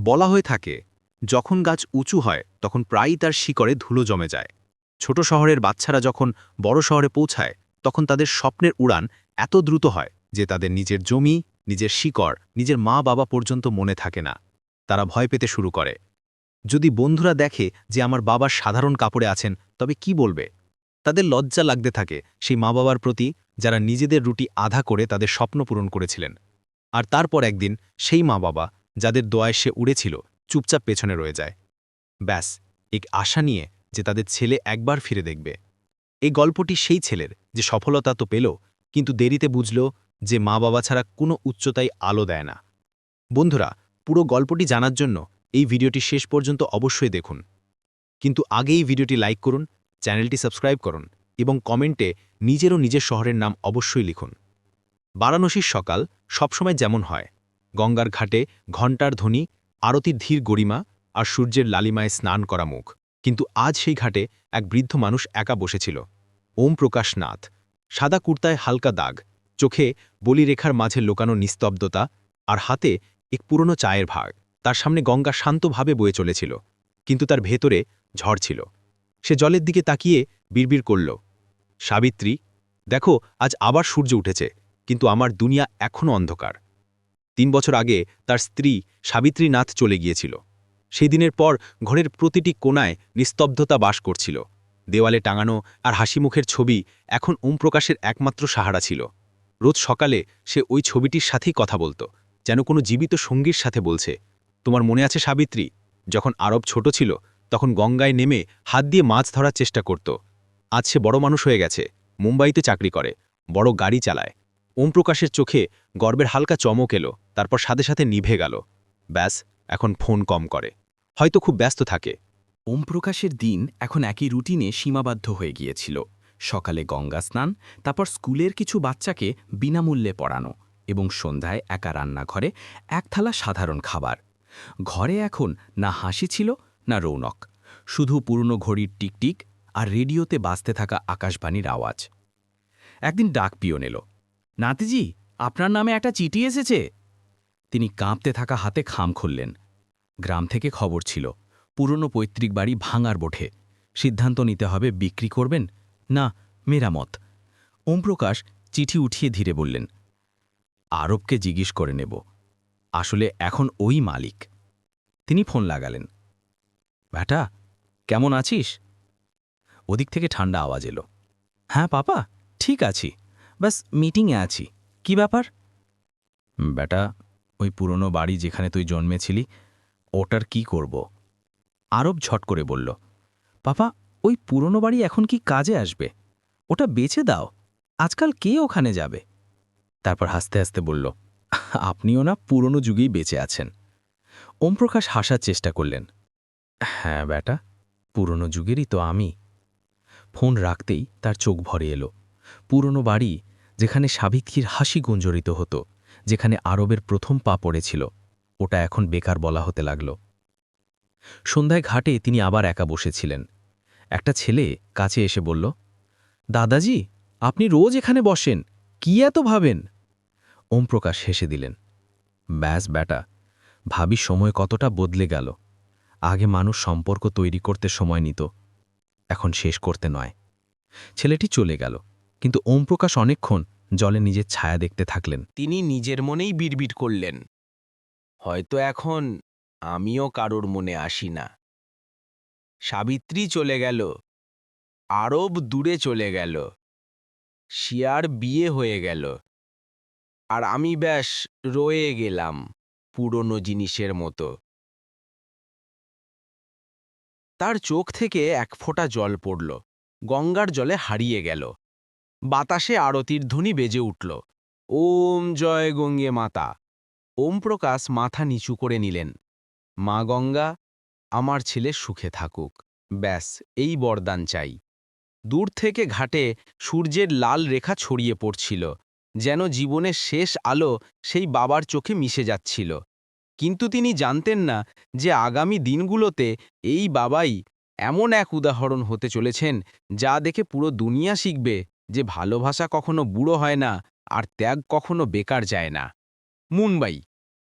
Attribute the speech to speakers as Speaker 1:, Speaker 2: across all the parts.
Speaker 1: বলা হয়ে থাকে, যখন গাছ উঁচু হয়, তখন প্রায়ই তার শিকড়ে ধুলো জমে যায়। ছোট শহরের বাচ্চারা যখন বড় শহরে পৌঁছায়, তখন তাদের স্বপ্নের উড়ান এত দ্রুত হয় যে তাদের নিজের জমি, নিজের শিকড়, নিজের মা বাবা পর্যন্ত মনে থাকে না। তারা ভয় পেতে শুরু করে। যদি বন্ধুরা দেখে যে আমার বাবা সাধারণ কাপড়ে আছেন, তবে কি বলবে? তাদের লজ্জা লাগতে থাকে সেই মা বাবার প্রতি যারা নিজেদের রুটি আধা করে তাদের স্বপ্ন পূরণ করেছিলেন। আর তারপর একদিন সেই মা বাবা যাদের দোয়ায় সে উড়েছিল, চুপচাপ পেছনে রয়ে যায়। ব্যাস, এক আশা নিয়ে যে তাদের ছেলে একবার ফিরে দেখবে। এই গল্পটি সেই ছেলের, যে সফলতা তো পেল, কিন্তু দেরিতে বুঝল যে মা বাবা ছাড়া কোনো উচ্চতায় আলো দেয় না। বন্ধুরা, পুরো গল্পটি জানার জন্য এই ভিডিওটি শেষ পর্যন্ত অবশ্যই দেখুন। কিন্তু আগে এই ভিডিওটি লাইক করুন, চ্যানেলটি সাবস্ক্রাইব করুন এবং কমেন্টে নিজেরও নিজের শহরের নাম অবশ্যই লিখুন। বারাণসীর সকাল সবসময় যেমন হয়। গঙ্গার ঘাটে ঘণ্টার ধ্বনি আরতির ধীর গরিমা আর সূর্যের লালিমায় স্নান করা মুখ। কিন্তু আজ সেই ঘাটে এক বৃদ্ধ মানুষ একা বসেছিল। ওম প্রকাশ নাথ। সাদা কুর্তায় হালকা দাগ। চোখে বলিরেখার মাঝে লোকানো নিস্তব্ধতা আর হাতে এক পুরনো চায়ের ভাগ। তার সামনে গঙ্গা শান্তভাবে বয়ে চলেছিল, কিন্তু তার ভেতরে ঝড় ছিল। সে জলের দিকে তাকিয়ে বিড়বিড় করল, সাবিত্রী, দেখো, আজ আবার সূর্য উঠেছে, কিন্তু আমার দুনিয়া এখনও অন্ধকার। তিন বছর আগে তার স্ত্রী সাবিত্রীনাথ চলে গিয়েছিল। সেই দিনের পর ঘরের প্রতিটি কোনায় নিস্তব্ধতা বাস করছিল। দেওয়ালে টাঙানো আর হাসিমুখের ছবি এখন ওমপ্রকাশের একমাত্র সাহারা ছিল। রোজ সকালে সে ওই ছবিটির সাথেই কথা বলতো, যেন কোনো জীবিত সঙ্গীর সাথে বলছে, তোমার মনে আছে সাবিত্রী? যখন আরব ছোট ছিল, তখন গঙ্গায় নেমে হাত দিয়ে মাছ ধরার চেষ্টা করত। আজ সে বড় মানুষ হয়ে গেছে, মুম্বাইতে চাকরি করে, বড় গাড়ি চালায়। ওমপ্রকাশের চোখে গর্বের হালকা চমক এলো, তারপর সাথে সাথে নিভে গেল। ব্যাস, এখন ফোন কম করে। হয়তো খুব ব্যস্ত থাকে।
Speaker 2: ওমপ্রকাশের দিন এখন একই রুটিনে সীমাবদ্ধ হয়ে গিয়েছিল। সকালে গঙ্গা স্নান, তারপর স্কুলের কিছু বাচ্চাকে বিনামূল্যে পড়ানো এবং সন্ধ্যায় একা রান্নাঘরে এক থালা সাধারণ খাবার। ঘরে এখন না হাসি ছিল, না রৌনক। শুধু পুরনো ঘড়ির টিকটিক আর রেডিওতে বাজতে থাকা আকাশবাণীর আওয়াজ। একদিন ডাক পিয়ন এলো। নাতিজি, আপনার নামে একটা চিঠি এসেছে। তিনি কাঁপতে থাকা হাতে খাম খুললেন। গ্রাম থেকে খবর ছিল, পুরনো পৈতৃক বাড়ি ভাঙার বোঠে সিদ্ধান্ত নিতে হবে, বিক্রি করবেন না মেরামত। ওমপ্রকাশ চিঠি উঠিয়ে ধীরে বললেন, আরবকে জিজ্ঞেস করে নেব। আসলে এখন ওই মালিক। তিনি ফোন লাগালেন, ব্যাটা, কেমন আছিস? ওদিক থেকে ঠান্ডা আওয়াজ এলো হ্যাঁ পাপা, ঠিক আছি। ব্যাস মিটিংয়ে আছি। কি ব্যাপার? বেটা ওই পুরনো বাড়ি যেখানে তুই জন্মেছিলি, ওটার কি করব? আরব ঝট করে বলল, পাপা, ওই পুরনো বাড়ি এখন কি কাজে আসবে? ওটা বেচে দাও, আজকাল কে ওখানে যাবে? তারপর হাসতে হাসতে বলল, আপনিও না পুরনো যুগেই বেঁচে আছেন। ওমপ্রকাশ হাসার চেষ্টা করলেন হ্যাঁ বেটা পুরনো যুগেরই তো আমি। ফোন রাখতেই তার চোখ ভরে এলো, পুরনো বাড়ি যেখানে সাবিত্রীর হাসি গুঞ্জরিত হতো, যেখানে আরবের প্রথম পা পড়েছিল, ওটা এখন বেকার বলা হতে লাগল। সন্ধ্যায় ঘাটে তিনি আবার একা বসেছিলেন। একটা ছেলে কাছে এসে বলল, দাদাজি, আপনি রোজ এখানে বসেন, কি এত ভাবেন? ওমপ্রকাশ হেসে দিলেন, ব্যাস ব্যাটা, ভাবি সময় কতটা বদলে গেল। আগে মানুষ সম্পর্ক তৈরি করতে সময় নিত, এখন শেষ করতে নয়। ছেলেটি চলে গেল। কিন্তু ওমপ্রকাশ অনেকক্ষণ জলে নিজের ছায়া দেখতে থাকলেন।
Speaker 3: তিনি নিজের মনেই বিড়বিড় করলেন। হয়তো এখন আমিও কারোর মনে আসি না। সাবিত্রী চলে গেল। আরব দূরে চলে গেল। শিয়ার বিয়ে হয়ে গেল। আর আমি ব্যাস রয়ে গেলাম পুরনো জিনিসের মতো। তার চোখ থেকে এক ফোঁটা জল পড়ল। গঙ্গার জলে হারিয়ে গেল। বাতাসে আরতির ধ্বনি বেজে উঠল। ওম জয় গঙ্গে মাতা। ওম প্রকাশ মাথা নিচু করে নিলেন। মা গঙ্গা, আমার ছেলে সুখে থাকুক। ব্যাস, এই বরদান চাই। দূর থেকে ঘাটে সূর্যের লাল রেখা ছড়িয়ে পড়ছিল, যেন জীবনের শেষ আলো সেই বাবার চোখে মিশে যাচ্ছিল। কিন্তু তিনি জানতেন না যে আগামী দিনগুলোতে এই বাবাই এমন এক উদাহরণ হতে চলেছেন যা দেখে পুরো দুনিয়া শিখবে। যে ভালোবাসা কখনো বুড়ো হয় না আর ত্যাগ কখনো বেকার যায় না। মুম্বাই,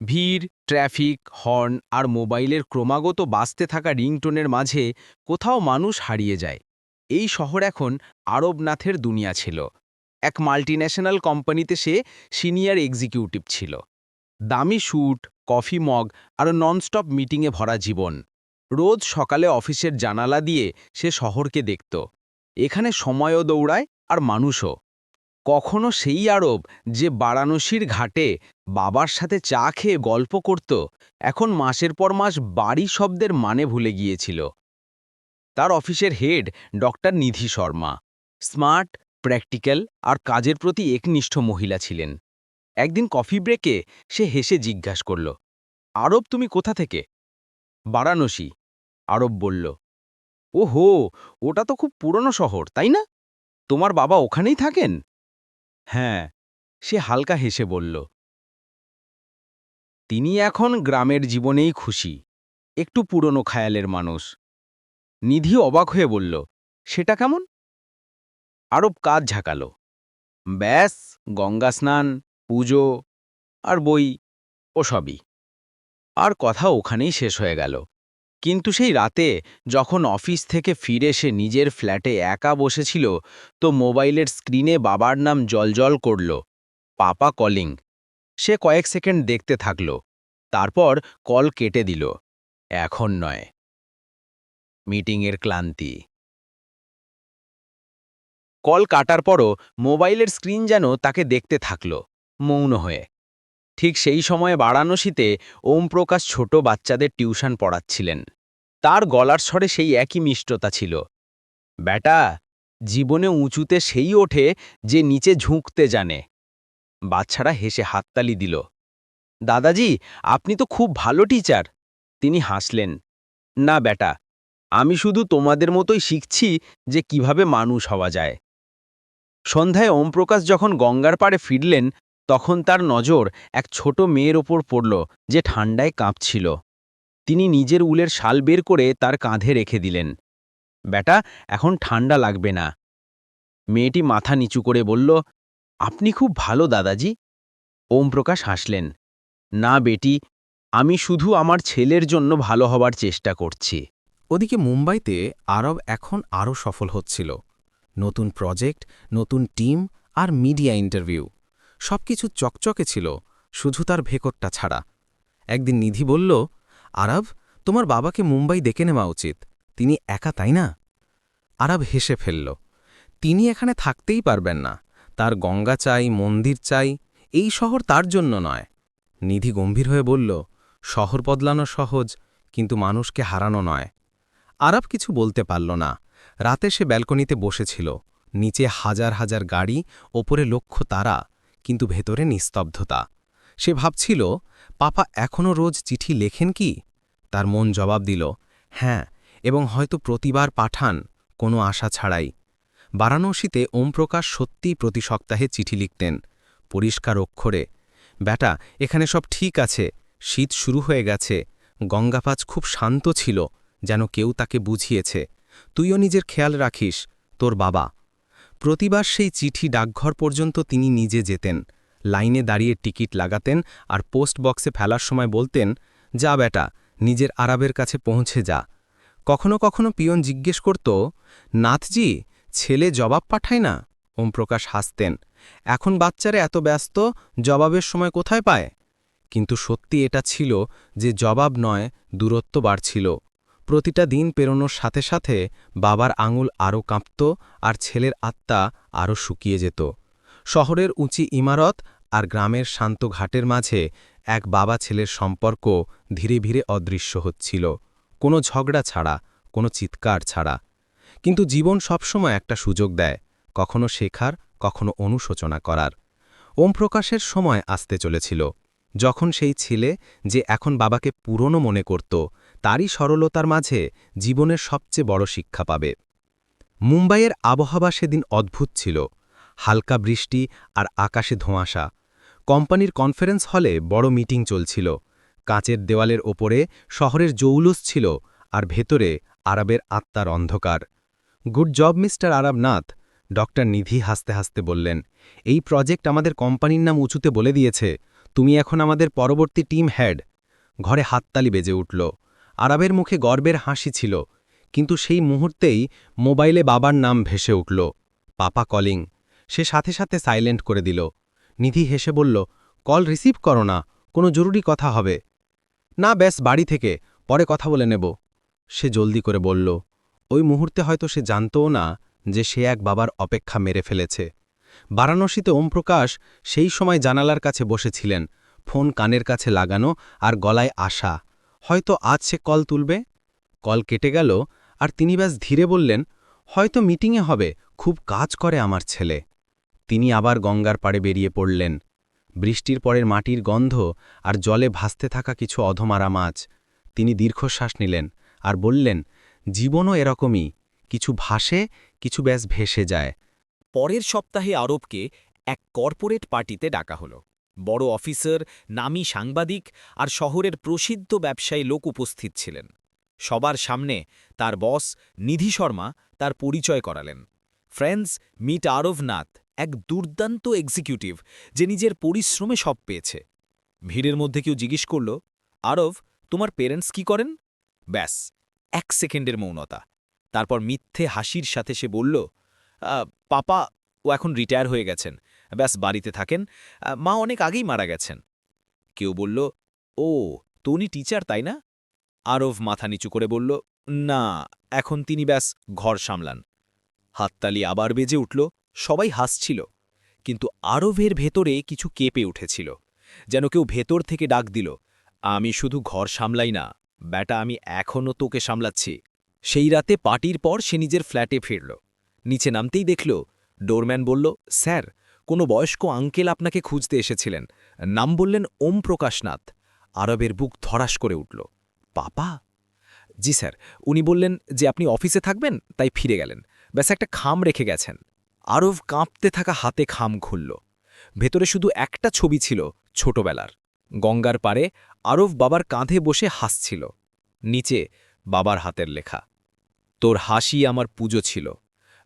Speaker 3: ভিড়, ট্র্যাফিক, হর্ন আর মোবাইলের ক্রমাগত বাঁচতে থাকা রিংটোনের মাঝে কোথাও মানুষ হারিয়ে যায়। এই শহর এখন আরবনাথের দুনিয়া ছিল। এক মাল্টিন্যাশনাল কোম্পানিতে সে সিনিয়র এক্সিকিউটিভ ছিল। দামি শ্যুট কফি মগ আর ননস্টপ মিটিংয়ে ভরা জীবন। রোজ সকালে অফিসের জানালা দিয়ে সে শহরকে দেখত। এখানে সময়ও দৌড়ায় আর মানুষও। কখনো সেই আরব যে বারাণসীর ঘাটে বাবার সাথে চা খেয়ে গল্প করত, এখন মাসের পর মাস বাড়ি শব্দের মানে ভুলে গিয়েছিল। তার অফিসের head doctor Nidhi Sharma. Smart, practical আর কাজের প্রতি একনিষ্ঠ মহিলা ছিলেন। একদিন কফি ব্রেকে সে হেসে জিজ্ঞাস করল, আরব তুমি কোথা থেকে? বারাণসী, আরব বলল ও হো ওটা তো খুব পুরনো শহর, তাই না? তোমার বাবা ওখানেই থাকেন? হ্যাঁ সে হালকা হেসে বলল। তিনি এখন গ্রামের জীবনেই খুশি, একটু পুরনো খায়ালের মানুষ। নিধি অবাক হয়ে বলল, সেটা কেমন? আরব কাজ ঝাঁকাল। ব্যাস, গঙ্গা স্নান, পুজো আর বই ওসবই আর কথা ওখানেই শেষ হয়ে গেল। কিন্তু সেই রাতে যখন অফিস থেকে ফিরে সে নিজের ফ্ল্যাটে একা বসেছিল, তো মোবাইলের স্ক্রিনে বাবার নাম জলজল করল, পাপা কলিং। সে কয়েক সেকেন্ড দেখতে থাকল, তারপর কল কেটে দিল, এখন নয়। মিটিংয়ের ক্লান্তি। কল কাটার পরও মোবাইলের স্ক্রিন যেন তাকে দেখতে থাকল, মৌন হয়ে। ঠিক সেই সময়ে বারাণসীতে ওমপ্রকাশ ছোট বাচ্চাদের টিউশন পড়াচ্ছিলেন। তার গলার স্বরে সেই একই মিষ্টতা ছিল। ব্যাটা, জীবনে উঁচুতে সেই ওঠে যে নিচে ঝুঁকতে জানে। বাচ্চারা হেসে হাততালি দিল। দাদাজি, আপনি তো খুব ভালো টিচার। তিনি হাসলেন। না বেটা আমি শুধু তোমাদের মতোই শিখছি যে কীভাবে মানুষ হওয়া যায়। সন্ধ্যায় ওমপ্রকাশ যখন গঙ্গার পাড়ে ফিরলেন, তখন তার নজর এক ছোট মেয়ের ওপর পড়ল, যে ঠান্ডায় কাঁপছিল। তিনি নিজের উলের শাল বের করে তার কাঁধে রেখে দিলেন। বেটা, এখন ঠান্ডা লাগবে না। মেয়েটি মাথা নিচু করে বলল, আপনি খুব ভালো, দাদাজি। ওমপ্রকাশ হাসলেন, না বেটি, আমি শুধু আমার ছেলের জন্য ভালো হবার চেষ্টা করছি।
Speaker 2: ওদিকে মুম্বাইতে আরব এখন আরও সফল হচ্ছিল। নতুন প্রজেক্ট, নতুন টিম আর মিডিয়া ইন্টারভিউ। সবকিছু চকচকে ছিল, শুধু তার ভেকরটা ছাড়া। একদিন নিধি বলল আরব, তোমার বাবাকে মুম্বাই ডেকে নেওয়া উচিত। তিনি একা, তাই না? আরব হেসে ফেলল, তিনি এখানে থাকতেই পারবেন না। তার গঙ্গা চাই, মন্দির চাই, এই শহর তার জন্য নয়। নিধি গম্ভীর হয়ে বলল, শহর বদলানো সহজ, কিন্তু মানুষকে হারানো নয়। আরব কিছু বলতে পারল না। রাতে সে ব্যালকনিতে বসেছিল। নিচে হাজার হাজার গাড়ি, ওপরে লক্ষ তারা, কিন্তু ভেতরে নিস্তব্ধতা। সে ভাবছিল পাপা এখনও রোজ চিঠি লেখেন কি? তার মন জবাব দিল হ্যাঁ এবং হয়তো প্রতিবার পাঠান, কোনো আশা ছাড়াই। বারাণসীতে ওমপ্রকাশ সত্যিই প্রতি সপ্তাহে চিঠি লিখতেন, পরিষ্কার অক্ষরে। ব্যাটা, এখানে সব ঠিক আছে, শীত শুরু হয়ে গেছে গঙ্গাপাচ খুব শান্ত ছিল, যেন কেউ তাকে বুঝিয়েছে। তুইও নিজের খেয়াল রাখিস, তোর বাবা। প্রতিবার সেই চিঠি ডাকঘর পর্যন্ত তিনি নিজে যেতেন। লাইনে দাঁড়িয়ে টিকিট লাগাতেন আর পোস্ট বক্সে ফেলার সময় বলতেন, যা বেটা, নিজের আরবের কাছে পৌঁছে যা। কখনো কখনো পিয়ন জিজ্ঞেস করত, নাথজি, ছেলে জবাব পাঠায় না? ওমপ্রকাশ হাসতেন, এখন বাচ্চারা এত ব্যস্ত, জবাবের সময় কোথায় পায়? কিন্তু সত্যি এটা ছিল যে জবাব নয়, দূরত্ব বাড়ছিল। প্রতিটা দিন পেরোনোর সাথে সাথে বাবার আঙুল আরও কাঁপত আর ছেলের আত্মা আরও শুকিয়ে যেত। শহরের উঁচি ইমারত আর গ্রামের শান্ত ঘাটের মাঝে এক বাবা ছেলের সম্পর্ক ধীরে ধীরে অদৃশ্য হচ্ছিল। কোনো ঝগড়া ছাড়া, কোনো চিৎকার ছাড়া। কিন্তু জীবন সবসময় একটা সুযোগ দেয়, কখনো শেখার, কখনো অনুশোচনা করার। ওমপ্রকাশের সময় আসতে চলেছিল। যখন সেই ছেলে যে এখন বাবাকে পুরনো মনে করত, তারই সরলতার মাঝে জীবনের সবচেয়ে বড় শিক্ষা পাবে। মুম্বাইয়ের আবহাওয়া সেদিন অদ্ভুত ছিল। হালকা বৃষ্টি আর আকাশে ধোঁয়াশা। কোম্পানির কনফারেন্স হলে বড় মিটিং চলছিল। কাঁচের দেওয়ালের ওপরে শহরের জৌলুস ছিল আর ভেতরে আরবের আত্মার অন্ধকার। Good job, mister Arabnath, doctor Nidhi হাসতে হাসতে বললেন। এই প্রজেক্ট আমাদের কোম্পানির নাম উঁচুতে বলে দিয়েছে। তুমি এখন আমাদের পরবর্তী টিম হেড।
Speaker 1: ঘরে হাততালি বেজে উঠল। আরবের মুখে গর্বের হাসি ছিল, কিন্তু সেই মুহূর্তেই মোবাইলে বাবার নাম ভেসে উঠল, পাপা কলিং। সে সাথে সাথে সাইলেন্ট করে দিল। নিধি হেসে বলল, কল রিসিভ করো না, কোনো জরুরি কথা হবে। না, ব্যাস, বাড়ি থেকে, পরে কথা বলে নেব। সে জলদি করে বলল, ওই মুহূর্তে হয়তো সে জানতও না যে সে এক বাবার অপেক্ষা মেরে ফেলেছে। বারাণসীতে ওমপ্রকাশ সেই সময় জানালার কাছে বসেছিলেন, ফোন কানের কাছে লাগানো আর গলায় আশা। হয়তো আজ সে কল তুলবে? কল কেটে গেল, আর তিনি ব্যাস ধীরে বললেন, হয়তো মিটিংয়ে হবে, খুব কাজ করে আমার ছেলে। তিনি আবার গঙ্গার পাড়ে বেরিয়ে পড়লেন। বৃষ্টির পরের মাটির গন্ধ আর জলে ভাসতে থাকা কিছু অধমারা মাছ। তিনি দীর্ঘশ্বাস নিলেন আর বললেন, জীবনও এরকমই, কিছু ভাসে, কিছু ব্যাস ভেসে যায়।
Speaker 4: পরের সপ্তাহে আরবকে এক কর্পোরেট পার্টিতে ডাকা হলো। বড় অফিসার, নামী সাংবাদিক আর শহরের প্রসিদ্ধ ব্যবসায়ী লোক উপস্থিত ছিলেন। সবার সামনে তার বস নিধি শর্মা তার পরিচয় করালেন। Friends, meet Arabnath. এক দুর্দান্ত এক্সিকিউটিভ যে নিজের পরিশ্রমে সব পেয়েছে। ভিড়ের মধ্যে কেউ জিজ্ঞেস করল, আরব, তোমার পেরেন্টস কি করেন? ব্যাস, এক সেকেন্ডের মৌনতা। তারপর মিথ্যে হাসির সাথে সে বলল পাপা, ও এখন রিটায়ার হয়ে গেছেন। ব্যাস, বাড়িতে থাকেন। মা অনেক আগেই মারা গেছেন। কেউ বলল, ও, তো উনি টিচার তাই না? আরব মাথা নিচু করে বলল, না, এখন তিনি ব্যাস ঘর সামলান। হাততালি আবার বেজে উঠল। সবাই হাসছিল, কিন্তু আরবের ভেতরে কিছু কেঁপে উঠেছিল, যেন কেউ ভেতর থেকে ডাক দিল, আমি শুধু ঘর সামলাই না, ব্যাটা আমি এখনও তোকে সামলাচ্ছি। সেই রাতে পার্টির পর সে নিজের ফ্ল্যাটে ফিরল। নিচে নামতেই দেখল, ডোরম্যান বলল, স্যার, কোনো বয়স্ক আঙ্কেল আপনাকে খুঁজতে এসেছিলেন। নাম বললেন ওম প্রকাশনাথ আরবের বুক ধরাস করে উঠল, পাপা? জি স্যার, উনি বললেন যে আপনি অফিসে থাকবেন, তাই ফিরে গেলেন। ব্যাস, একটা খাম রেখে গেছেন। আরব কাঁপতে থাকা হাতে খাম খুলল। ভেতরে শুধু একটা ছবি ছিল, ছোটবেলার। গঙ্গার পারে আরব বাবার কাঁধে বসে হাসছিল। নিচে বাবার হাতের লেখা, তোর হাসি আমার পুজো ছিল।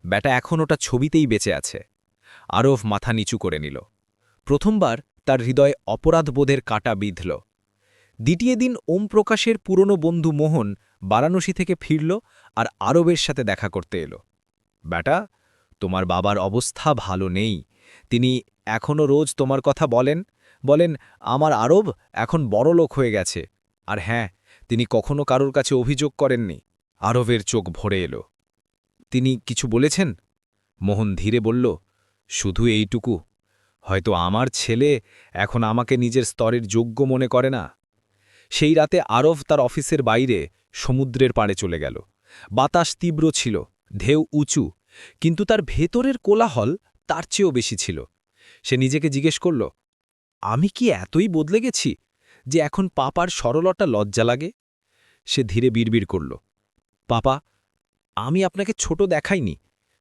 Speaker 4: ব্যাটা এখন ওটা ছবিতেই বেঁচে আছে। আরব মাথা নিচু করে নিল। প্রথমবার তার হৃদয়ে অপরাধবোধের কাটা বিঁধল। দ্বিতীয় দিন ওম প্রকাশের পুরনো বন্ধু মোহন বারাণসী থেকে ফিরল আর আরবের সাথে দেখা করতে এলো। ব্যাটা তোমার বাবার অবস্থা ভালো নেই। তিনি এখনও রোজ তোমার কথা বলেন। বলেন, আমার আরব এখন বড় লোক হয়ে গেছে। আর হ্যাঁ তিনি কখনো কারোর কাছে অভিযোগ করেননি। আরবের চোখ ভরে এলো। তিনি কিছু বলেছেন? মোহন ধীরে বলল, শুধু এইটুকু। হয়তো আমার ছেলে এখন আমাকে নিজের স্তরের যোগ্য মনে করে না। সেই রাতে আরব তার অফিসের বাইরে সমুদ্রের পাড়ে চলে গেল। বাতাস তীব্র ছিল, ঢেউ উঁচু। কিন্তু তার ভেতরের কোলাহল তার চেয়েও বেশি ছিল। সে নিজেকে জিজ্ঞেস করল, আমি কি এতই বদলে গেছি যে এখন পাপার সরলতা লজ্জা লাগে? সে ধীরে বিড়বিড় করল, পাপা, আমি আপনাকে ছোট দেখাইনি।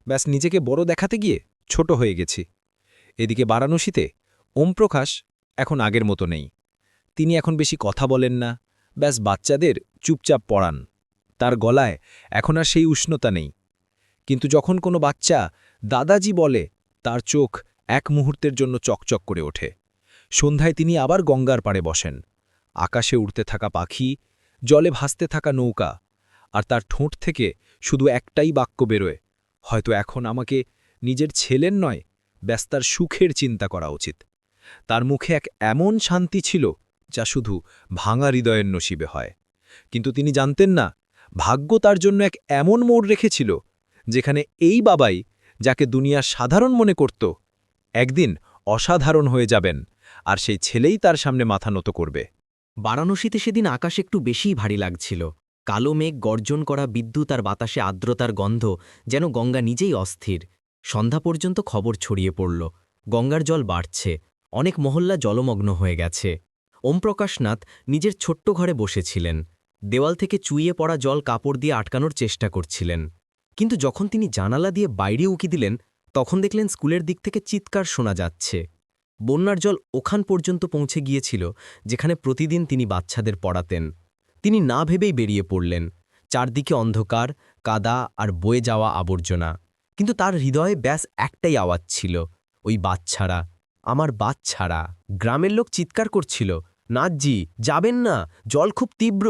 Speaker 4: ব্যাস, নিজেকে বড় দেখাতে গিয়ে ছোট হয়ে গেছি। এদিকে বারাণসীতে ওমপ্রকাশ এখন আগের মতো নেই। তিনি এখন বেশি কথা বলেন না। ব্যাস, বাচ্চাদের চুপচাপ পড়ান। তার গলায় এখন আর সেই উষ্ণতা নেই। কিন্তু যখন কোনো বাচ্চা দাদাজি বলে, তার চোখ এক মুহূর্তের জন্য চকচক করে ওঠে। সন্ধ্যায় তিনি আবার গঙ্গার পাড়ে বসেন। আকাশে উড়তে থাকা পাখি, জলে ভাসতে থাকা নৌকা আর তার ঠোঁট থেকে শুধু একটাই বাক্য বেরোয়, হয়তো এখন আমাকে নিজের ছেলের নয়, ব্যস্তার সুখের চিন্তা করা উচিত। তার মুখে এক এমন শান্তি ছিল যা শুধু ভাঙা হৃদয়ের নসিবে হয়। কিন্তু তিনি জানতেন না, ভাগ্য তার জন্য এক এমন মোড় রেখেছিল যেখানে এই বাবাই, যাকে দুনিয়া সাধারণ মনে করত, একদিন অসাধারণ হয়ে যাবেন, আর সেই ছেলেই তার সামনে মাথা নত করবে।
Speaker 2: বারাণসীতে সেদিন আকাশ একটু বেশিই ভারী লাগছিল। কালো মেঘ গর্জন করা বিদ্যুৎ আর বাতাসে আর্দ্রতার গন্ধ যেন গঙ্গা নিজেই অস্থির। সন্ধ্যা পর্যন্ত খবর ছড়িয়ে পড়ল। গঙ্গার জল বাড়ছে। অনেক মহল্লা জলমগ্ন হয়ে গেছে। ওমপ্রকাশনাথ নিজের ছোট্ট ঘরে বসেছিলেন। দেওয়াল থেকে চুইয়ে পড়া জল কাপড় দিয়ে আটকানোর চেষ্টা করছিলেন। কিন্তু যখন তিনি জানালা দিয়ে বাইরে উঁকি দিলেন, তখন দেখলেন স্কুলের দিক থেকে চিৎকার শোনা যাচ্ছে। বন্যার জল ওখান পর্যন্ত পৌঁছে গিয়েছিল, যেখানে প্রতিদিন তিনি বাচ্চাদের পড়াতেন। তিনি না ভেবেই বেরিয়ে পড়লেন। চারদিকে অন্ধকার, কাদা আর বয়ে যাওয়া আবর্জনা। কিন্তু তার হৃদয়ে ব্যাস একটাই আওয়াজ ছিল, ওই বাচ্চারা, আমার বাচ্চারা। গ্রামের লোক চিৎকার করছিল
Speaker 5: নাথজি যাবেন না, জল খুব তীব্র।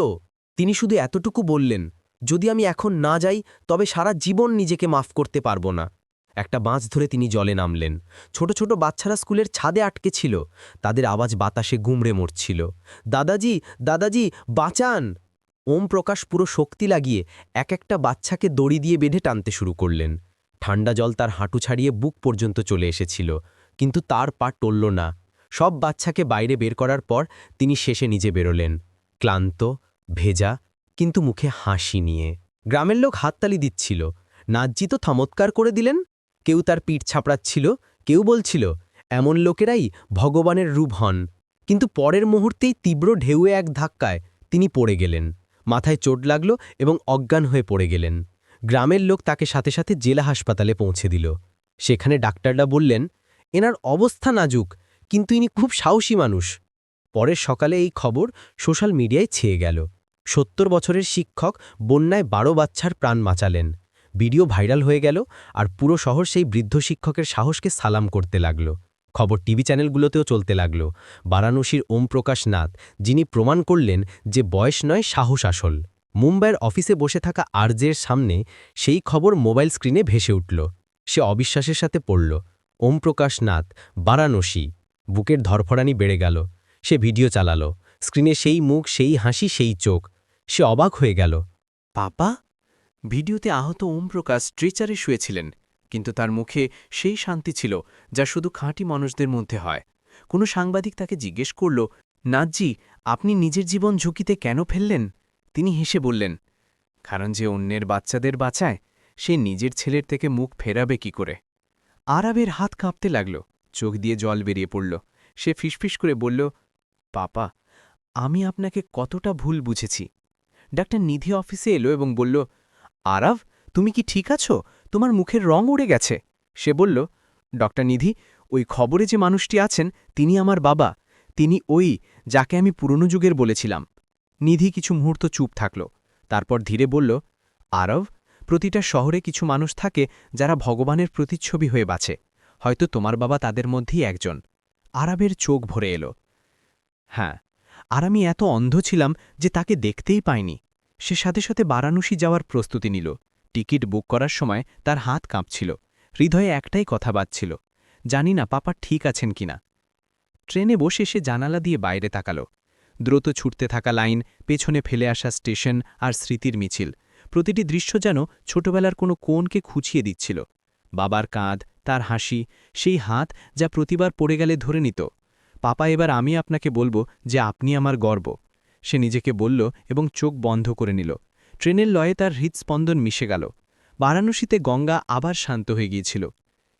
Speaker 5: তিনি শুধু এতটুকু বললেন যদি আমি এখন না যাই, তবে সারা জীবন নিজেকে মাফ করতে পারব না। একটা বাঁশ ধরে তিনি জলে নামলেন। ছোট ছোট বাচ্চারা স্কুলের ছাদে আটকে ছিল। তাদের আওয়াজ বাতাসে গুমড়ে মরছিল। দাদাজি দাদাজি, বাঁচান! ওম প্রকাশ পুরো শক্তি লাগিয়ে এক একটা বাচ্চাকে দড়ি দিয়ে বেঁধে টানতে শুরু করলেন। ঠান্ডা জল তার হাঁটু ছাড়িয়ে বুক পর্যন্ত চলে এসেছিল। কিন্তু তার পা টলল না। সব বাচ্চাকে বাইরে বের করার পর তিনি শেষে নিজে বেরোলেন। ক্লান্ত, ভেজা কিন্তু মুখে হাসি নিয়ে। গ্রামের লোক হাততালি দিচ্ছিল। নাজ্জি তো থামৎকার করে দিলেন। কেউ তার পিঠ ছাপড়াচ্ছিল, কেউ বলছিল, এমন লোকেরাই ভগবানের রূপ হন। কিন্তু পরের মুহূর্তেই তীব্র ঢেউয়ে এক ধাক্কায় তিনি পড়ে গেলেন। মাথায় চোট লাগল এবং অজ্ঞান হয়ে পড়ে গেলেন। গ্রামের লোক তাকে সাথে সাথে জেলা হাসপাতালে পৌঁছে দিল। সেখানে ডাক্তাররা বললেন, এনার অবস্থা নাজুক, কিন্তু ইনি খুব সাহসী মানুষ। পরের সকালে এই খবর সোশ্যাল মিডিয়ায় ছেয়ে গেল। সত্তর বছরের শিক্ষক বন্যায় বারো বাচ্চার প্রাণ বাঁচালেন। ভিডিও ভাইরাল হয়ে গেল আর পুরো শহর সেই বৃদ্ধ শিক্ষকের সাহসকে সালাম করতে লাগল। খবর টিভি চ্যানেলগুলোতেও চলতে লাগল। বারাণসীর ওমপ্রকাশ নাথ, যিনি প্রমাণ করলেন যে বয়স নয়, সাহস আসল। মুম্বাইয়ের অফিসে বসে থাকা আরজের সামনে সেই খবর মোবাইল স্ক্রিনে ভেসে উঠল। সে অবিশ্বাসের সাথে পড়ল। ওমপ্রকাশ নাথ, বারাণসী। বুকের ধরফড়ানি বেড়ে গেল। সে ভিডিও চালালো। স্ক্রিনে সেই মুখ, সেই হাসি, সেই চোখ। সে অবাক হয়ে গেল।
Speaker 2: পাপা, ভিডিওতে আহত ওমপ্রকাশ স্ট্রেচারে শুয়েছিলেন, কিন্তু তার মুখে সেই শান্তি ছিল যা শুধু খাঁটি মানুষদের মধ্যে হয়। কোনো সাংবাদিক তাকে জিজ্ঞেস করল নাথজি আপনি নিজের জীবন ঝুঁকিতে কেন ফেললেন? তিনি হেসে বললেন, কারণ যে অন্যের বাচ্চাদের বাঁচায়, সে নিজের ছেলের থেকে মুখ ফেরাবে কি করে? আরবের হাত কাঁপতে লাগল, চোখ দিয়ে জল বেরিয়ে পড়ল। সে ফিসফিস করে বলল, পাপা, আমি আপনাকে কতটা ভুল বুঝেছি। ডাক্তার নিধি অফিসে এলো এবং বলল, আরাভ, তুমি কি ঠিক আছো? তোমার মুখের রং উড়ে গেছে। সে বলল ডক্টর নিধি, ওই খবরে যে মানুষটি আছেন, তিনি আমার বাবা। তিনি ওই যাকে আমি পুরনো যুগের বলেছিলাম। নিধি কিছু মুহূর্ত চুপ থাকল। তারপর ধীরে বলল আরব প্রতিটা শহরে কিছু মানুষ থাকে যারা ভগবানের প্রতিচ্ছবি হয়ে বাঁচে। হয়তো তোমার বাবা তাদের মধ্যেই একজন। আরবের চোখ ভরে এলো। হ্যাঁ আর আমি এত অন্ধ ছিলাম যে তাকে দেখতেই পাইনি। সে সাথে সাথে বারাণসী যাওয়ার প্রস্তুতি নিল। টিকিট বুক করার সময় তার হাত কাঁপছিল। হৃদয়ে একটাই কথা বাজছিল। জানি না পাপা ঠিক আছেন কিনা। ট্রেনে বসে সে জানালা দিয়ে বাইরে তাকাল। দ্রুত ছুটতে থাকা লাইন, পেছনে ফেলে আসা স্টেশন আর স্মৃতির মিছিল। প্রতিটি দৃশ্য যেন ছোটবেলার কোনো কোণকে খুঁচিয়ে দিচ্ছিল। বাবার কাঁধ, তার হাসি, সেই হাত যা প্রতিবার পড়ে গেলে ধরে নিত। পাপা, এবার আমি আপনাকে বলব যে আপনি আমার গর্ব। সে নিজেকে বলল এবং চোখ বন্ধ করে নিল। ট্রেনের লয়ে তার হৃদস্পন্দন মিশে গেল। বারাণসীতে গঙ্গা আবার শান্ত হয়ে গিয়েছিল।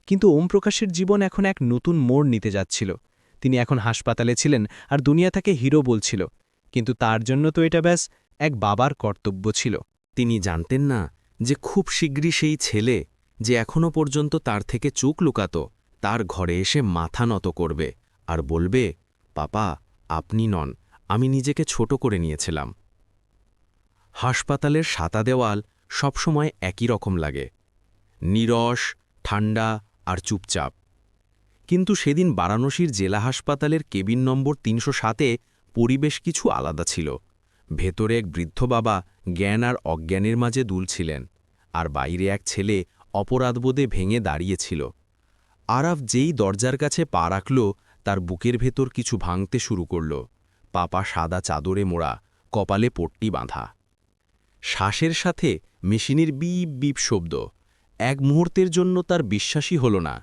Speaker 2: কিন্তু ওমপ্রকাশের জীবন এখন এক নতুন মোড় নিতে যাচ্ছিল। তিনি এখন হাসপাতালে ছিলেন আর দুনিয়া তাকে হিরো বলছিল। কিন্তু তার জন্য তো এটা ব্যাস এক বাবার কর্তব্য ছিল।
Speaker 6: তিনি জানতেন না যে খুব শীঘ্রই সেই ছেলে, যে এখনও পর্যন্ত তার থেকে চোখ লুকাত, তার ঘরে এসে মাথা নত করবে। আর বলবে, পাপা, আপনি নন, আমি নিজেকে ছোট করে নিয়েছিলাম। হাসপাতালের সাতা দেওয়াল সবসময় একই রকম লাগে, নিরস ঠান্ডা আর চুপচাপ। কিন্তু সেদিন বারাণসীর জেলা হাসপাতালের কেবিন নম্বর তিনশো সাতে পরিবেশ কিছু আলাদা ছিল। ভেতরে এক বৃদ্ধ বাবা জ্ঞান আর অজ্ঞানের মাঝে দুলছিলেন, আর বাইরে এক ছেলে অপরাধবোধে ভেঙে দাঁড়িয়েছিল। আরাফ যেই দরজার কাছে পা রাখল তার বুকের ভেতর কিছু ভাঙতে শুরু করল। পাপা সাদা চাদরে মোড়া, কপালে পট্টি বাঁধা। শ্বাসের সাথে মেশিনের বিপ বিপ শব্দ। এক মুহূর্তের জন্য তার বিশ্বাসই হল না।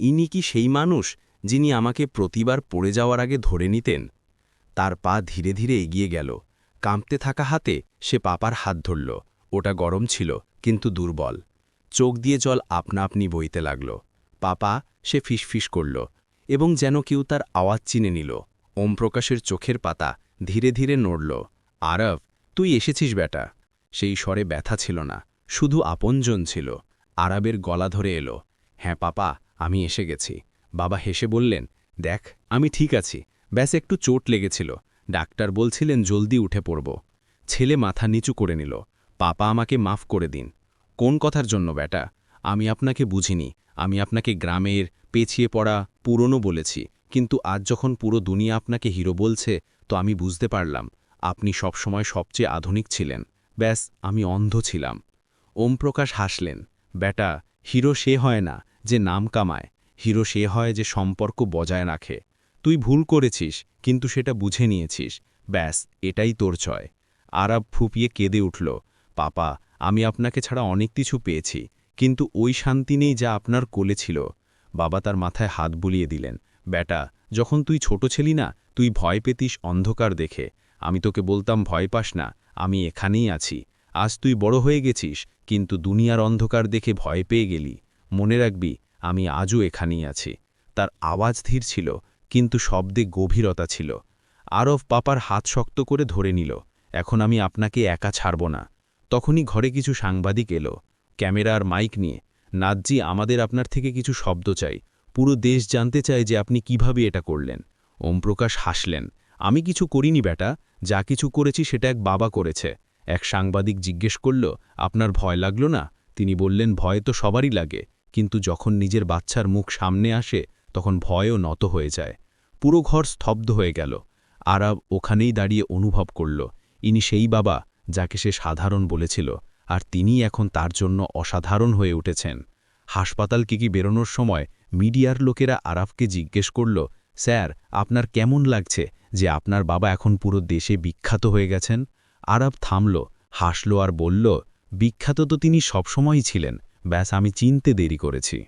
Speaker 6: ইনি কি সেই মানুষ যিনি আমাকে প্রতিবার পড়ে যাওয়ার আগে ধরে নিতেন? তার পা ধীরে ধীরে এগিয়ে গেল। কাঁপতে থাকা হাতে সে পাপার হাত ধরল। ওটা গরম ছিল, কিন্তু দুর্বল। চোখ দিয়ে জল আপনা আপনি বইতে লাগল। পাপা সে ফিসফিস করল। এবং যেন কেউ তার আওয়াজ চিনে নিল। ওমপ্রকাশের চোখের পাতা ধীরে ধীরে নড়ল। আরব, তুই এসেছিস বেটা। সেই স্বরে ব্যথা ছিল না, শুধু আপনজন ছিল। আরবের গলা ধরে এলো হ্যাঁ পাপা, আমি এসে গেছি। বাবা হেসে বললেন, দেখ, আমি ঠিক আছি। ব্যাস, একটু চোট লেগেছিল। ডাক্তার বলছিলেন জলদি উঠে পড়ব। ছেলে মাথা নিচু করে নিল, পাপা আমাকে মাফ করে দিন। কোন কথার জন্য বেটা? আমি আপনাকে বুঝিনি। আমি আপনাকে গ্রামের পেছিয়ে পড়া পুরনো বলেছি, কিন্তু আজ যখন পুরো দুনিয়া আপনাকে হিরো বলছে, তো আমি বুঝতে পারলাম, আপনি সবসময় সবচেয়ে আধুনিক ছিলেন। ব্যাস, আমি অন্ধ ছিলাম। ওমপ্রকাশ হাসলেন বেটা হিরো সে হয় না যে নাম কামায়, হিরো সে হয় যে সম্পর্ক বজায় রাখে। তুই ভুল করেছিস, কিন্তু সেটা বুঝে নিয়েছিস। ব্যাস, এটাই তোর চয়। আরব ফুপিয়ে কেঁদে উঠল, পাপা, আমি আপনাকে ছাড়া অনেক কিছু পেয়েছি কিন্তু ওই শান্তি নেই যা আপনার কোলে ছিল। বাবা তার মাথায় হাত বুলিয়ে দিলেন বেটা যখন তুই ছোট ছিলি না, তুই ভয় পেতিস অন্ধকার দেখে। আমি তোকে বলতাম ভয় পাস না, আমি এখানেই আছি। আজ তুই বড় হয়ে গেছিস, কিন্তু দুনিয়ার অন্ধকার দেখে ভয় পেয়ে গেলি। মনে রাখবি, আমি আজও এখানেই আছি। তার আওয়াজ ধীর ছিল, কিন্তু শব্দে গভীরতা ছিল। আরব পাপার হাত শক্ত করে ধরে নিল, এখন আমি আপনাকে একা ছাড়ব না। তখনই ঘরে কিছু সাংবাদিক এলো। ক্যামেরা আর মাইক নিয়ে নাজ্জি আমাদের আপনার থেকে কিছু শব্দ চাই। পুরো দেশ জানতে চায় যে আপনি কীভাবে এটা করলেন। ওমপ্রকাশ হাসলেন, আমি কিছু করিনি বেটা, যা কিছু করেছি সেটা এক বাবা করেছে। এক সাংবাদিক জিজ্ঞেস করল, আপনার ভয় লাগল না? তিনি বললেন, ভয় তো সবারই লাগে, কিন্তু যখন নিজের বাচ্চার মুখ সামনে আসে, তখন ভয়ও নত হয়ে যায়। পুরো ঘর স্তব্ধ হয়ে গেল। আরব ওখানেই দাঁড়িয়ে অনুভব করল। ইনি সেই বাবা, যাকে সে সাধারণ বলেছিল। আর তিনি এখন তার জন্য অসাধারণ হয়ে উঠেছেন। হাসপাতাল কি কি বেরোনোর সময় মিডিয়ার লোকেরা আরাফকে জিজ্ঞেস করল, স্যার, আপনার কেমন লাগছে যে আপনার বাবা এখন পুরো দেশে বিখ্যাত হয়ে গেছেন? আরব থামল, হাসল আর বলল, বিখ্যাত তো তিনি সবসময়ই ছিলেন। ব্যাস, আমি চিনতে দেরি করেছি।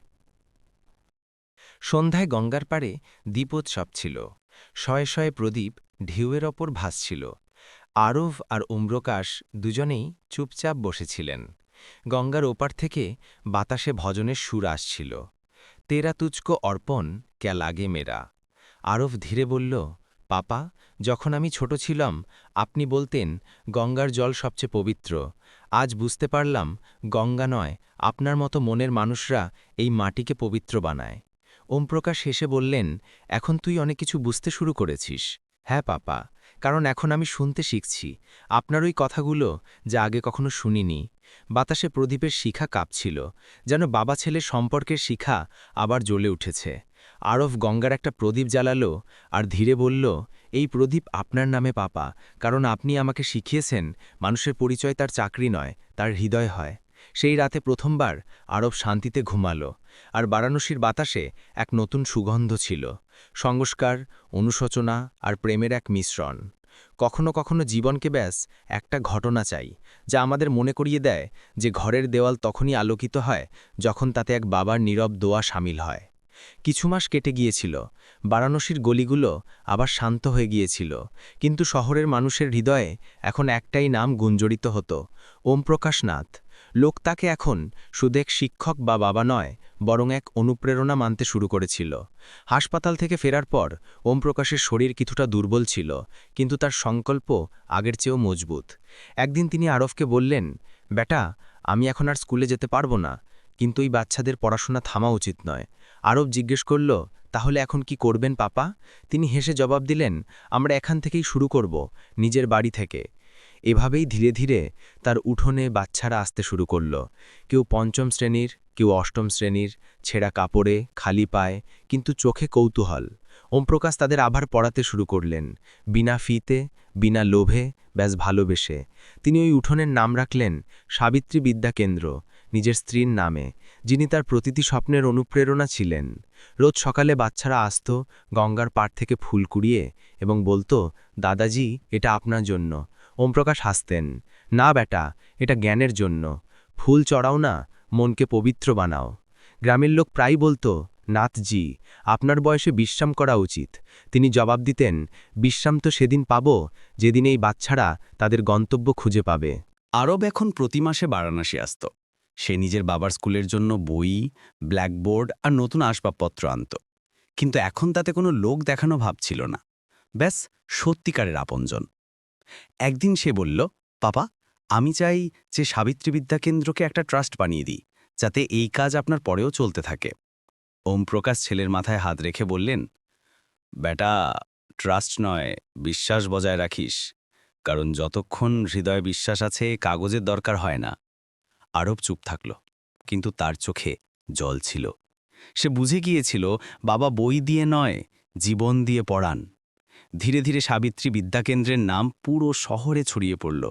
Speaker 2: সন্ধ্যায় গঙ্গার পাড়ে দীপোৎসব ছিল। শয়ে শয়ে প্রদীপ ঢেউয়ের ওপর ভাসছিল। আরব আর উম্রকাশ দুজনেই চুপচাপ বসেছিলেন। গঙ্গার ওপার থেকে বাতাসে ভজনের সুর আসছিল। তেরা তুচকো অর্পণ, ক্যা লাগে মেরা। আরব ধীরে বলল, পাপা, যখন আমি ছোট ছিলাম, আপনি বলতেন, গঙ্গার জল সবচেয়ে পবিত্র। আজ বুঝতে পারলাম, গঙ্গা নয়, আপনার মতো মনের মানুষরা এই মাটিকে পবিত্র বানায়। ওমপ্রকাশ হেসে বললেন, এখন তুই অনেক কিছু বুঝতে শুরু করেছিস। হ্যাঁ পাপা কারণ এখন আমি শুনতে শিখছি। আপনার ওই কথাগুলো যা আগে কখনো শুনিনি। বাতাসে প্রদীপের শিখা কাঁপছিল, যেন বাবা ছেলে সম্পর্কের শিখা আবার জ্বলে উঠেছে। আরফ গঙ্গার একটা প্রদীপ জ্বালালো আর ধীরে বলল, এই প্রদীপ আপনার নামে পাপা, কারণ আপনি আমাকে শিখিয়েছেন, মানুষের পরিচয় তার চাকরি নয়, তার হৃদয় হয়। সেই রাতে প্রথমবার আরব শান্তিতে ঘুমালো আর বারাণসীর বাতাসে এক নতুন সুগন্ধ ছিল, সংস্কার, অনুশোচনা আর প্রেমের এক মিশ্রণ। কখনো কখনো জীবনকে ব্যাস একটা ঘটনা চাই, যা আমাদের মনে করিয়ে দেয় যে ঘরের দেওয়াল তখনই আলোকিত হয় যখন তাতে এক বাবার নীরব দোয়া সামিল হয়। কিছু মাস কেটে গিয়েছিল, বারাণসীর গলিগুলো আবার শান্ত হয়ে গিয়েছিল, কিন্তু শহরের মানুষের হৃদয়ে এখন একটাই নাম গুঞ্জরিত হতো ওমপ্রকাশ নাথ লোক তাকে এখন এক শিক্ষক বা বাবা নয়, বরং এক অনুপ্রেরণা মানতে শুরু করেছিল। হাসপাতাল থেকে ফেরার পর ওমপ্রকাশের শরীর কিছুটা দুর্বল ছিল, কিন্তু তার সংকল্প আগের চেয়েও মজবুত। একদিন তিনি আরফকে বললেন, বেটা, আমি এখন আর স্কুলে যেতে পারব না, কিন্তু এই বাচ্চাদের পড়াশোনা থামা উচিত নয়। আরব জিজ্ঞেস করল, তাহলে এখন কি করবেন, পাপা? তিনি হেসে জবাব দিলেন, আমরা এখান থেকেই শুরু করব, নিজের বাড়ি থেকে। এভাবেই ধীরে ধীরে তার উঠোনে বাচ্চারা আসতে শুরু করল। কেউ পঞ্চম শ্রেণির, কেউ অষ্টম শ্রেণির, ছেঁড়া কাপড়ে, খালি পায়, কিন্তু চোখে কৌতূহল। ওমপ্রকাশ তাদের আবার পড়াতে শুরু করলেন। বিনা ফিতে, বিনা লোভে, ব্যাস ভালোবেসে। তিনি ওই উঠোনের নাম রাখলেন সাবিত্রী বিদ্যা কেন্দ্র, নিজের স্ত্রীর নামে, যিনি তার প্রতিটি স্বপ্নের অনুপ্রেরণা ছিলেন। রোজ সকালে বাচ্চারা আসত গঙ্গার পাড় থেকে ফুল কুড়িয়ে এবং বলতো, দাদাজি, এটা আপনার জন্য। ওমপ্রকাশ হাসতেন, না বেটা, এটা জ্ঞানের জন্য। ফুল চড়াও না, মনকে পবিত্র বানাও। গ্রামের লোক প্রায় বলতো, নাথজি, আপনার বয়সে বিশ্রাম করা উচিত। তিনি জবাব দিতেন, বিশ্রাম তো সেদিন পাব, যেদিন এই বাচ্চারা তাদের গন্তব্য খুঁজে পাবে।
Speaker 6: আরব এখন প্রতি মাসে বারাণসী আসত। সে নিজের বাবার স্কুলের জন্য বই, ব্ল্যাকবোর্ড আর নতুন আসবাবপত্র আনত। কিন্তু এখন তাতে কোনো লোক দেখানো ভাব ছিল না। ব্যাস, সত্যিকারের আপনজন। একদিন সে বলল, পাপা, আমি চাই যে সাবিত্রী বিদ্যা কেন্দ্রকে একটা ট্রাস্ট বানিয়ে দিই, যাতে এই কাজ আপনার পরেও চলতে থাকে। ওম প্রকাশ ছেলের মাথায় হাত রেখে বললেন বেটা ট্রাস্ট নয়, বিশ্বাস বজায় রাখিস, কারণ যতক্ষণ হৃদয়ে বিশ্বাস আছে, কাগজের দরকার হয় না। আরব চুপ থাকল, কিন্তু তার চোখে জল ছিল। সে বুঝে গিয়েছিল, বাবা বই দিয়ে নয়, জীবন দিয়ে পড়ান।
Speaker 2: ধীরে ধীরে সাবিত্রী বিদ্যাকেন্দ্রের নাম পুরো শহরে ছড়িয়ে পড়ল।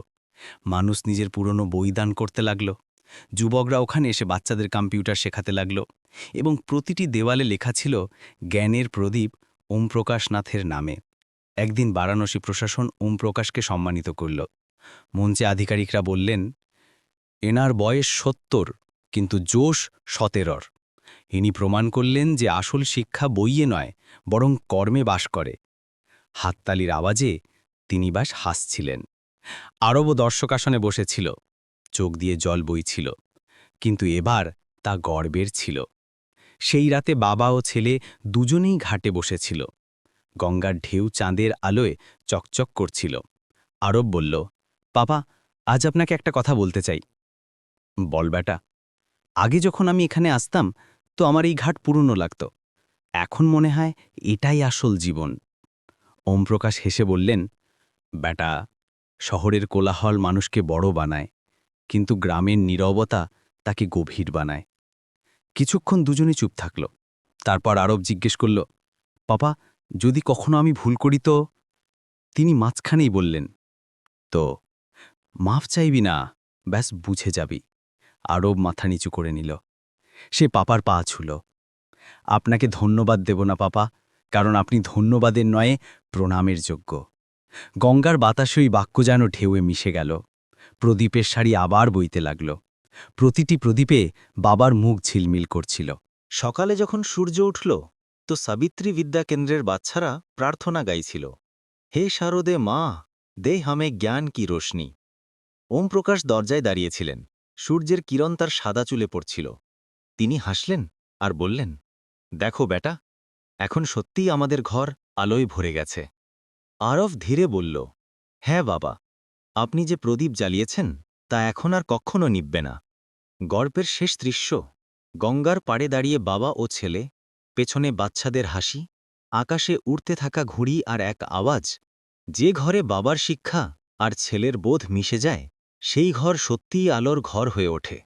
Speaker 2: মানুষ নিজের পুরনো বই দান করতে লাগল। যুবকরা ওখানে এসে বাচ্চাদের কম্পিউটার শেখাতে লাগল এবং প্রতিটি দেওয়ালে লেখা ছিল জ্ঞানের প্রদীপ ওমপ্রকাশ নাথের নামে। একদিন বারাণসী প্রশাসন ওমপ্রকাশকে সম্মানিত করল। মঞ্চে আধিকারিকরা বললেন, এনার বয়স সত্তর, কিন্তু জোশ সতেরর। ইনি প্রমাণ করলেন যে আসল শিক্ষা বইয়ে নয়, বরং কর্মে বাস করে। হাততালির আওয়াজে তিনি বাস হাসছিলেন। আরবও দর্শকাসনে বসেছিল, চোখ দিয়ে জল বইছিল, কিন্তু এবার তা গর্বের ছিল। সেই রাতে বাবা ও ছেলে দুজনেই ঘাটে বসেছিল। গঙ্গার ঢেউ চাঁদের আলোয় চকচক করছিল। আরব বলল পাপা আজ আপনাকে একটা কথা বলতে চাই। বল বেটা। আগে যখন আমি এখানে আসতাম, তো আমার এই ঘাট পুরনো লাগত। এখন মনে হয় এটাই আসল জীবন। ওমপ্রকাশ হেসে বললেন বেটা শহরের কোলাহল মানুষকে বড় বানায়, কিন্তু গ্রামের নীরবতা তাকে গভীর বানায়। কিছুক্ষণ দুজনে চুপ থাকল। তারপর আরব জিজ্ঞেস করল, পাপা, যদি কখনো আমি ভুল করি তো? তিনি মাঝখানেই বললেন, তো, মাফ চাইবি না, ব্যাস বুঝে যাবি। আরব মাথা নিচু করে নিল। সে পাপার পা ছুল। আপনাকে ধন্যবাদ দেব না, পাপা কারণ আপনি ধন্যবাদের নয় প্রণামের যোগ্য। গঙ্গার বাতাসই বাক্য যেন ঢেউয়ে মিশে গেল। প্রদীপের শাড়ি আবার বইতে লাগল। প্রতিটি প্রদীপে বাবার মুখ ঝিলমিল করছিল।
Speaker 1: সকালে যখন সূর্য উঠল, তো সাবিত্রী বিদ্যা কেন্দ্রের বাচ্চারা প্রার্থনা গাইছিল। হে শারদে মা, দে হামে জ্ঞান কি রোশনি। ওমপ্রকাশ দরজায় দাঁড়িয়েছিলেন। সূর্যের কিরণ তার সাদা চুলে পড়ছিল। তিনি হাসলেন আর বললেন, দেখো বেটা এখন সত্যিই আমাদের ঘর আলোয় ভরে গেছে। আরফ ধীরে বলল হ্যাঁ বাবা, আপনি যে প্রদীপ জ্বালিয়েছেন, তা এখন আর কখনো নিববে না। গল্পের শেষ দৃশ্য, গঙ্গার পাড়ে দাঁড়িয়ে বাবা ও ছেলে, পেছনে বাচ্চাদের হাসি, আকাশে উড়তে থাকা ঘুড়ি আর এক আওয়াজ, যে ঘরে বাবার শিক্ষা আর ছেলের বোধ মিশে যায়, সেই ঘর সত্যিই আলোর ঘর হয়ে ওঠে।